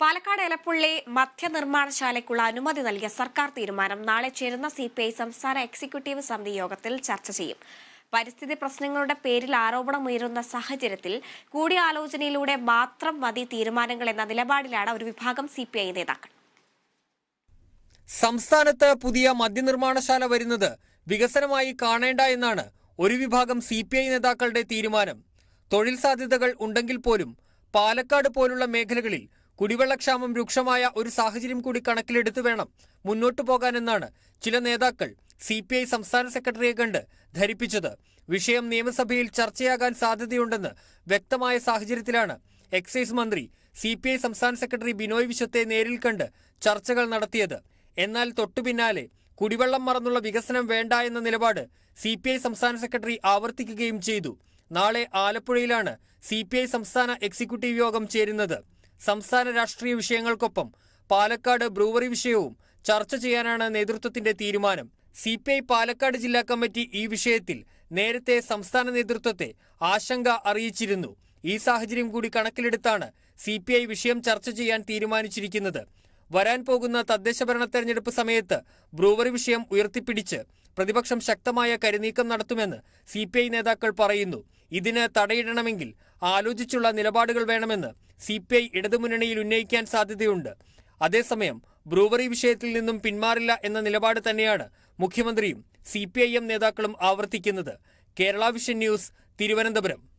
പാലക്കാട് എലപ്പുള്ളി മധ്യനിർമ്മാണശാലയ്ക്കുള്ള അനുമതി നൽകിയ സർക്കാർ തീരുമാനം നാളെ ചേരുന്ന സി പി ഐ സംസ്ഥാന എക്സിക്യൂട്ടീവ് സമിതി യോഗത്തിൽ ചർച്ച ചെയ്യും. പരിസ്ഥിതി പ്രശ്നങ്ങളുടെ പേരിൽ ആരോപണമുയരുന്ന സാഹചര്യത്തിൽ കൂടിയാലോചനയിലൂടെ മാത്രം മതി തീരുമാനങ്ങൾ എന്ന നിലപാടിലാണ് ഒരു വിഭാഗം സി പി ഐ നേതാക്കൾ. സംസ്ഥാനത്ത് പുതിയ മദ്യനിർമ്മാണശാല വരുന്നത് വികസനമായി കാണേണ്ട എന്നാണ് ഒരു വിഭാഗം സി പി ഐ നേതാക്കളുടെ തീരുമാനം. തൊഴിൽ സാധ്യതകൾ ഉണ്ടെങ്കിൽ പോലും പാലക്കാട് പോലുള്ള മേഖലകളിൽ കുടിവെള്ളക്ഷാമം രൂക്ഷമായ ഒരു സാഹചര്യം കൂടി കണക്കിലെടുത്ത് വേണം മുന്നോട്ടു പോകാനെന്നാണ് ചില നേതാക്കൾ സി പി ഐ സംസ്ഥാന സെക്രട്ടറിയെ കണ്ട് ധരിപ്പിച്ചത്. വിഷയം നിയമസഭയിൽ ചർച്ചയാകാൻ സാധ്യതയുണ്ടെന്ന് വ്യക്തമായ സാഹചര്യത്തിലാണ് എക്സൈസ് മന്ത്രി സി പി ഐ സംസ്ഥാന സെക്രട്ടറി ബിനോയ് വിശ്വത്തെ നേരിൽ കണ്ട് ചർച്ചകൾ നടത്തിയത്. എന്നാൽ തൊട്ടുപിന്നാലെ കുടിവെള്ളം മറന്നുള്ള വികസനം വേണ്ട എന്ന നിലപാട് സി പി ഐ സംസ്ഥാന സെക്രട്ടറി ആവർത്തിക്കുകയും ചെയ്തു. നാളെ ആലപ്പുഴയിലാണ് സി പി ഐ സംസ്ഥാന എക്സിക്യൂട്ടീവ് യോഗം ചേരുന്നത്. സംസ്ഥാന രാഷ്ട്രീയ വിഷയങ്ങൾക്കൊപ്പം പാലക്കാട് ബ്രൂവറി വിഷയവും ചർച്ച ചെയ്യാനാണ് നേതൃത്വത്തിന്റെ തീരുമാനം. സി പാലക്കാട് ജില്ലാ കമ്മിറ്റി ഈ വിഷയത്തിൽ നേരത്തെ സംസ്ഥാന നേതൃത്വത്തെ ആശങ്ക അറിയിച്ചിരുന്നു. ഈ സാഹചര്യം കൂടി കണക്കിലെടുത്താണ് സി വിഷയം ചർച്ച ചെയ്യാൻ തീരുമാനിച്ചിരിക്കുന്നത്. വരാൻ പോകുന്ന തദ്ദേശ ഭരണ തെരഞ്ഞെടുപ്പ് സമയത്ത് ബ്രൂവറി വിഷയം ഉയർത്തിപ്പിടിച്ച് പ്രതിപക്ഷം ശക്തമായ കരുനീക്കം നടത്തുമെന്ന് സി നേതാക്കൾ പറയുന്നു. ഇതിന് തടയിടണമെങ്കിൽ ആലോചിച്ചുള്ള നിലപാടുകൾ വേണമെന്ന് സി പി ഐ ഇടതുമുന്നണിയിൽ ഉന്നയിക്കാൻ സാധ്യതയുണ്ട്. അതേസമയം ബ്രൂവറി വിഷയത്തിൽ നിന്നും പിന്മാറില്ല എന്ന നിലപാട് തന്നെയാണ് മുഖ്യമന്ത്രിയും സി നേതാക്കളും ആവർത്തിക്കുന്നത്. Kerala vision news Thiruvananthapuram.